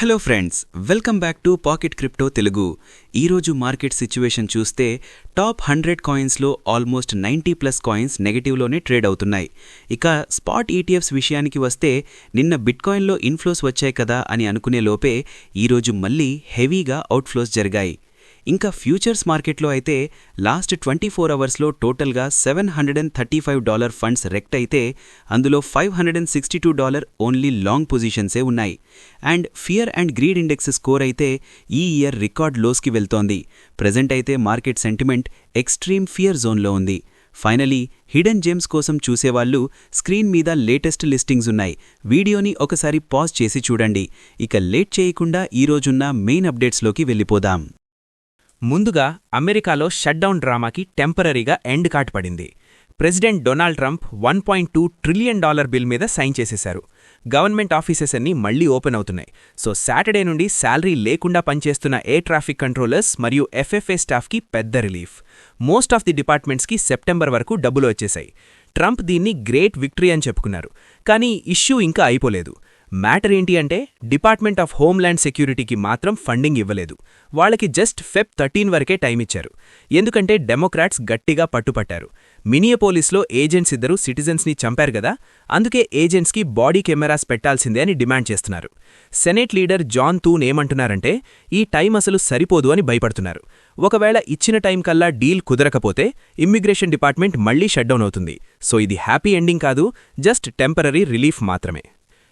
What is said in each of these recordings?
Hello friends welcome back to pocket crypto Telugu ఈరోజు market situation చూస్తే top hundred కాయిన్స్లో almost ninety plus coins నెగటివ్లోనే trade అవుతున్నాయి. ఇక స్పాట్ ఈటీఎఫ్స్ విషయానికి వస్తే నిన్న బిట్కాయిన్లో ఇన్ఫ్లోస్ వచ్చాయి కదా అని అనుకునే లోపే ఈరోజు మళ్ళీ హెవీగా అవుట్ఫ్లోస్ జరిగాయి. ఇంకా ఫ్యూచర్స్ మార్కెట్లో అయితే లాస్ట్ ట్వంటీ ఫోర్ అవర్స్లో టోటల్గా seven hundred and thirty five dollar funds rekt అయితే అందులో five hundred and sixty two dollar only long పొజిషన్సే ఉన్నాయి. And fear and greed index score అయితే ఈ ఇయర్ రికార్డ్ లోస్కి వెళ్తోంది. ప్రజెంట్ అయితే మార్కెట్ సెంటిమెంట్ ఎక్స్ట్రీమ్ ఫియర్ జోన్లో ఉంది. ఫైనలీ హిడెన్ జేమ్స్ కోసం చూసేవాళ్ళు స్క్రీన్ మీద లేటెస్ట్ లిస్టింగ్స్ ఉన్నాయి. వీడియోని ఒకసారి పాజ్ చేసి చూడండి. ఇక లేట్ చేయకుండా ఈరోజున్న మెయిన్ అప్డేట్స్లోకి వెళ్ళిపోదాం. ముందుగా అమెరికాలో షట్డౌన్ డ్రామాకి టెంపరరీగా ఎండ్ కాట్ పడింది. President Donald Trump one point two trillion dollar bill మీద సైన్ చేసేశారు. గవర్నమెంట్ ఆఫీసెస్ అన్నీ మళ్ళీ ఓపెన్ అవుతున్నాయి. సో సాటర్డే నుండి శాలరీ లేకుండా పనిచేస్తున్న ఎయిర్ ట్రాఫిక్ కంట్రోలర్స్ మరియు ఎఫ్ఎఫ్ఏ స్టాఫ్కి పెద్ద రిలీఫ్. మోస్ట్ ఆఫ్ ది డిపార్ట్మెంట్స్కి సెప్టెంబర్ వరకు డబ్బులు వచ్చేశాయి. ట్రంప్ దీన్ని గ్రేట్ విక్టరీ అని చెప్పుకున్నారు. కానీ ఇష్యూ ఇంకా అయిపోలేదు. మ్యాటర్ ఏంటి అంటే డిపార్ట్మెంట్ ఆఫ్ హోమ్ల్యాండ్ సెక్యూరిటీకి మాత్రం ఫండింగ్ ఇవ్వలేదు. వాళ్ళకి జస్ట్ ఫెబ్ థర్టీన్ వరకే టైం ఇచ్చారు. ఎందుకంటే డెమోక్రాట్స్ గట్టిగా పట్టుపట్టారు. మినియపోలిస్లో ఏజెంట్స్ ఇద్దరు సిటిజన్స్ని చంపారు గదా అందుకే ఏజెంట్స్కి బాడీ కెమెరాస్ పెట్టాల్సిందే అని డిమాండ్ చేస్తున్నారు. సెనేట్ లీడర్ జాన్ తూన్ ఏమంటున్నారంటే ఈ టైం అసలు సరిపోదు అని భయపడుతున్నారు. ఒకవేళ ఇచ్చిన టైం కల్లా డీల్ కుదరకపోతే ఇమ్మిగ్రేషన్ డిపార్ట్మెంట్ మళ్ళీ షట్డౌన్ అవుతుంది. సో ఇది హ్యాపీ ఎండింగ్ కాదు జస్ట్ టెంపరరీ రిలీఫ్ మాత్రమే.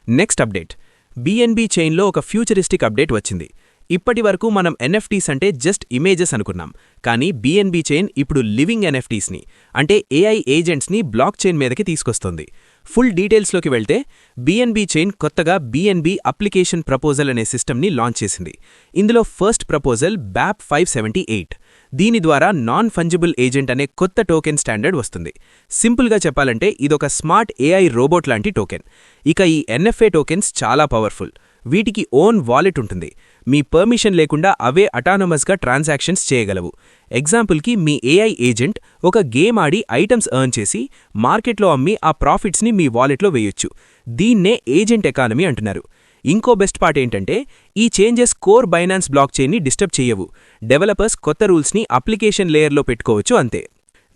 నెక్స్ట్ అప్డేట్ బీఎన్బీ చైన్లో ఒక ఫ్యూచరిస్టిక్ అప్డేట్ వచ్చింది. ఇప్పటి వరకు మనం ఎన్ఎఫ్టీస్ అంటే జస్ట్ ఇమేజెస్ అనుకున్నాం. కానీ బీఎన్బీ చైన్ ఇప్పుడు లివింగ్ ఎన్ఎఫ్టీస్ని అంటే ఏఐ ఏజెంట్స్ని బ్లాక్ చైన్ మీదకి తీసుకొస్తుంది. ఫుల్ డీటెయిల్స్లోకి వెళ్తే బీఎన్బీ చైన్ కొత్తగా బీఎన్బీ అప్లికేషన్ ప్రపోజల్ అనే సిస్టమ్ని లాంచ్ చేసింది. ఇందులో first proposal BAP five seventy eight దీని ద్వారా నాన్ ఫంజిబుల్ ఏజెంట్ అనే కొత్త టోకెన్ స్టాండర్డ్ వస్తుంది. సింపుల్గా చెప్పాలంటే ఇదొక స్మార్ట్ ఏఐ రోబోట్ లాంటి టోకెన్ ఇక ఈ ఎన్ఎఫ్ఏ టోకెన్స్ చాలా పవర్ఫుల్ వీటికి ఓన్ వాలెట్ ఉంటుంది. మీ పర్మిషన్ లేకుండా అవే అటానమస్గా ట్రాన్సాక్షన్స్ చేయగలవు. ఎగ్జాంపుల్కి మీ ఏఐ ఏజెంట్ ఒక గేమ్ ఆడి ఐటమ్స్ ఎర్న్ చేసి మార్కెట్లో అమ్మి ఆ ప్రాఫిట్స్ని మీ వాలెట్లో వేయొచ్చు. దీన్నే ఏజెంట్ ఎకానమీ అంటున్నారు. ఇంకో బెస్ట్ పార్ట్ ఏంటంటే ఈ చేంజెస్ కోర్ బైనాన్స్ బ్లాక్ చైన్ని డిస్టర్బ్ చేయవు. డెవలపర్స్ కొత్త రూల్స్ని అప్లికేషన్ లేయర్లో పెట్టుకోవచ్చు అంతే.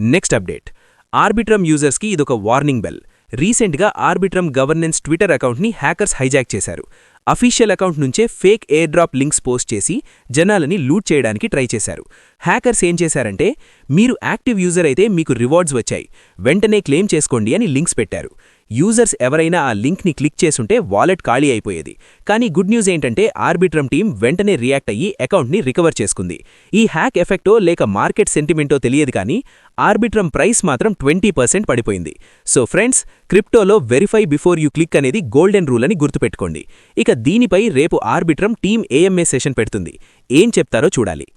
నెక్స్ట్ అప్డేట్ ఆర్బిట్రమ్ యూజర్స్కి ఇదొక వార్నింగ్ బెల్ రీసెంట్గా ఆర్బిట్రమ్ గవర్నెన్స్ ట్విట్టర్ అకౌంట్ని హ్యాకర్స్ హైజాక్ చేశారు. అఫీషియల్ అకౌంట్ నుంచే fake air drop links post చేసి జనాలని లూట్ చేయడానికి ట్రై చేశారు. హ్యాకర్స్ ఏం చేశారంటే మీరు యాక్టివ్ యూజర్ అయితే మీకు రివార్డ్స్ వచ్చాయి వెంటనే క్లెయిమ్ చేసుకోండి అని లింక్స్ పెట్టారు. యూజర్స్ ఎవరైనా ఆ లింక్ని క్లిక్ చేసుంటే వాలెట్ ఖాళీ అయిపోయేది. కానీ గుడ్ న్యూస్ ఏంటంటే ఆర్బిట్రమ్ టీం వెంటనే రియాక్ట్ అయ్యి అకౌంట్ని రికవర్ చేసుకుంది. ఈ హ్యాక్ ఎఫెక్టో లేక మార్కెట్ సెంటిమెంటో తెలియదు కానీ ఆర్బిట్రమ్ ప్రైస్ మాత్రం ట్వంటీ పర్సెంట్ పడిపోయింది. సో ఫ్రెండ్స్ క్రిప్టోలో వెరిఫై బిఫోర్ యూ క్లిక్ అనేది గోల్డెన్ రూల్ అని గుర్తుపెట్టుకోండి. ఇక దీనిపై రేపు ఆర్బిట్రమ్ టీం ఏఎంఏ సెషన్ పెడుతుంది. ఏం చెప్తారో చూడాలి.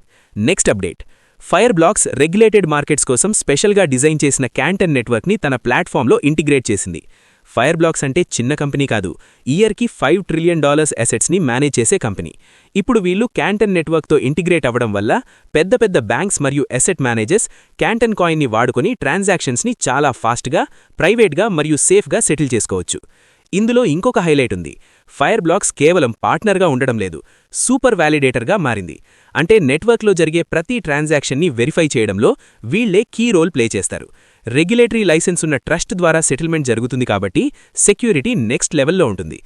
Next update. Fireblocks regulated markets కోసం స్పెషల్గా డిజైన్ చేసిన క్యాంటన్ నెట్వర్క్ని తన ప్లాట్ఫామ్లో ఇంటిగ్రేట్ చేసింది. ఫైర్ బ్లాక్స్ అంటే చిన్న కంపెనీ కాదు. ఇయర్కి ఫైవ్ ట్రిలియన్ డాలర్స్ అసెట్స్ని మేనేజ్ చేసే కంపెనీ. ఇప్పుడు వీళ్ళు క్యాంటన్ నెట్వర్క్తో ఇంటిగ్రేట్ అవ్వడం వల్ల పెద్ద పెద్ద బ్యాంక్స్ మరియు అసెట్ మేనేజర్స్ క్యాంటన్ కాయిన్ని వాడుకొని ట్రాన్సాక్షన్స్ని చాలా ఫాస్ట్గా ప్రైవేట్గా మరియు సేఫ్గా సెటిల్ చేసుకోవచ్చు. ఇందులో ఇంకొక హైలైట్ ఉంది. ఫైర్ బ్లాక్స్ కేవలం పార్ట్నర్గా ఉండడం లేదు. సూపర్ వ్యాలిడేటర్గా మారింది. అంటే నెట్వర్క్లో జరిగే ప్రతి ట్రాన్సాక్షన్ని వెరిఫై చేయడంలో వీళ్ళే కీ రోల్ ప్లే చేస్తారు. రెగ్యులేటరీ లైసెన్స్ ఉన్న ట్రస్ట్ ద్వారా సెటిల్మెంట్ జరుగుతుంది కాబట్టి సెక్యూరిటీ నెక్స్ట్ లెవెల్లో ఉంటుంది.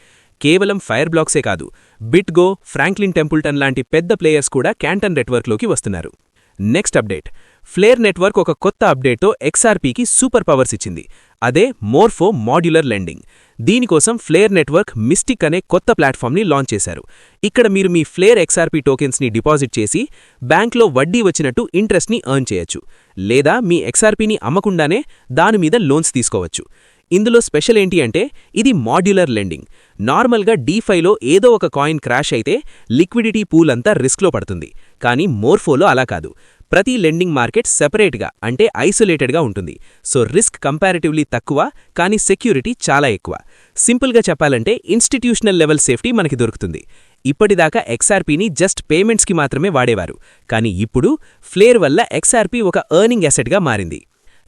కేవలం ఫైర్ బ్లాక్సే కాదు బిట్గో ఫ్రాంక్లిన్ టెంపుల్టన్ లాంటి పెద్ద ప్లేయర్స్ కూడా క్యాంటన్ నెట్వర్క్లోకి వస్తున్నారు. Next update. ఫ్లేర్ నెట్వర్క్ ఒక కొత్త అప్డేట్తో ఎక్స్ఆర్పీకి సూపర్ పవర్స్ ఇచ్చింది. అదే మోర్ఫో మాడ్యులర్ లెండింగ్ దీనికోసం ఫ్లేర్ నెట్వర్క్ మిస్టిక్ అనే కొత్త ప్లాట్ఫామ్ని లాంచ్ చేశారు. ఇక్కడ మీరు మీ ఫ్లేర్ ఎక్స్ఆర్పీ టోకెన్స్ని డిపాజిట్ చేసి బ్యాంక్లో వడ్డీ వచ్చినట్టు ఇంట్రెస్ట్ని ఎర్న్ చేయొచ్చు. లేదా మీ ఎక్స్ఆర్పీని అమ్మకుండానే దానిమీద లోన్స్ తీసుకోవచ్చు. ఇందులో స్పెషల్ ఏంటి అంటే ఇది మాడ్యులర్ లెండింగ్ నార్మల్గా డీఫైలో ఏదో ఒక కాయిన్ క్రాష్ అయితే లిక్విడిటీ పూల్ అంతా రిస్క్లో పడుతుంది. కానీ మోర్ఫోలో అలా కాదు. ప్రతి లెండింగ్ మార్కెట్ సెపరేట్గా అంటే ఐసోలేటెడ్గా ఉంటుంది. సో రిస్క్ కంపారిటివ్లీ తక్కువ కానీ సెక్యూరిటీ చాలా ఎక్కువ. సింపుల్గా చెప్పాలంటే ఇన్స్టిట్యూషనల్ లెవెల్ సేఫ్టీ మనకి దొరుకుతుంది. ఇప్పటిదాకా ఎక్స్ఆర్పీని జస్ట్ పేమెంట్స్కి మాత్రమే వాడేవారు. కానీ ఇప్పుడు ఫ్లేర్ వల్ల ఎక్స్ఆర్పీ ఒక ఎర్నింగ్ అసెట్గా మారింది.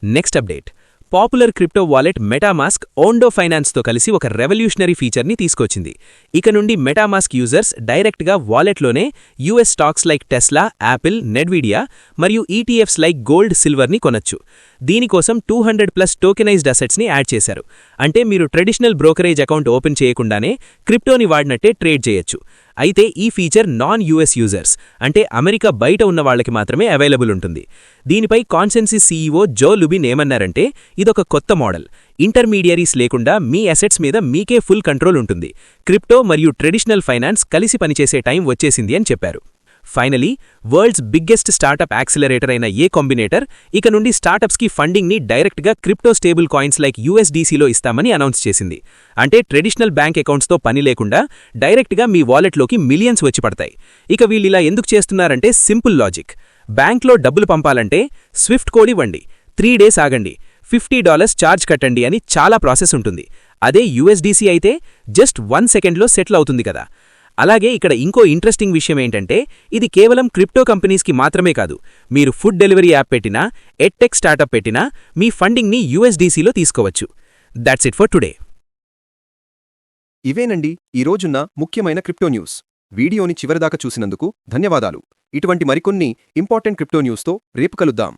Next update popular crypto wallet MetaMask Ondo ఫైనాన్స్తో కలిసి ఒక రెవల్యూషనరీ ఫీచర్ని తీసుకొచ్చింది. ఇక నుండి మెటామాస్క్ యూజర్స్ డైరెక్ట్గా వాలెట్లోనే US stocks like Tesla Apple Nvidia మరియు ఈటీఎఫ్స్ లైక్ గోల్డ్ సిల్వర్ని కొనొచ్చు. దీనికోసం టూ హండ్రెడ్ ప్లస్ టోకెనైజ్డ్ అసెట్స్ని యాడ్ చేశారు. అంటే మీరు ట్రెడిషనల్ బ్రోకరేజ్ అకౌంట్ ఓపెన్ చేయకుండానే క్రిప్టోని వాడినట్టే ట్రేడ్ చేయొచ్చు. అయితే ఈ ఫీచర్ నాన్ యూఎస్ యూజర్స్ అంటే అమెరికా బయట ఉన్న వాళ్ళకి మాత్రమే అవైలబుల్ ఉంటుంది. దీనిపై కాన్సెన్సిస్ సీఈఓ జో లుబిన్ ఏమన్నారంటే ఇదొక కొత్త మోడల్. ఇంటర్మీడియరీస్ లేకుండా మీ అసెట్స్ మీద మీకే ఫుల్ కంట్రోల్ ఉంటుంది. క్రిప్టో మరియు ట్రెడిషనల్ ఫైనాన్స్ కలిసి పనిచేసే టైం వచ్చేసింది అని చెప్పారు. Finally world's biggest startup accelerator అయిన ఏ కాంబినేటర్ ఇక నుండి స్టార్టప్స్కి ఫండింగ్ని డైరెక్ట్గా క్రిప్టో స్టేబుల్ కాయిన్స్ లైక్ యూఎస్డీసీలో ఇస్తామని అనౌన్స్ చేసింది. అంటే ట్రెడిషనల్ బ్యాంక్ అకౌంట్స్తో పని లేకుండా డైరెక్ట్గా మీ వాలెట్లోకి మిలియన్స్ వచ్చి పడతాయి. ఇక వీళ్ళిలా ఎందుకు చేస్తున్నారంటే సింపుల్ లాజిక్. బ్యాంక్లో డబ్బులు పంపాలంటే స్విఫ్ట్ కోడ్ ఇవ్వండి. త్రీ డేస్ ఆగండి. ఫిఫ్టీ డాలర్స్ ఛార్జ్ కట్టండి అని చాలా ప్రాసెస్ ఉంటుంది. అదే యూఎస్డీసీ అయితే జస్ట్ వన్ సెకండ్లో సెటిల్ అవుతుంది కదా. అలాగే ఇక్కడ ఇంకో ఇంట్రెస్టింగ్ విషయం ఏంటంటే ఇది కేవలం క్రిప్టో కంపెనీస్కి మాత్రమే కాదు. మీరు ఫుడ్ డెలివరీ యాప్ పెట్టినా ఎట్టెక్ స్టార్టప్ పెట్టినా మీ ఫండింగ్ని యూఎస్డీసీలో తీసుకోవచ్చు. దాట్స్ ఇట్ ఫర్ టుడే ఇవేనండి ఈ రోజున్న ముఖ్యమైన క్రిప్టో న్యూస్. వీడియోని చివరిదాకా చూసినందుకు ధన్యవాదాలు. ఇటువంటి మరికొన్ని ఇంపార్టెంట్ క్రిప్టో న్యూస్తో రేపు కలుద్దాం.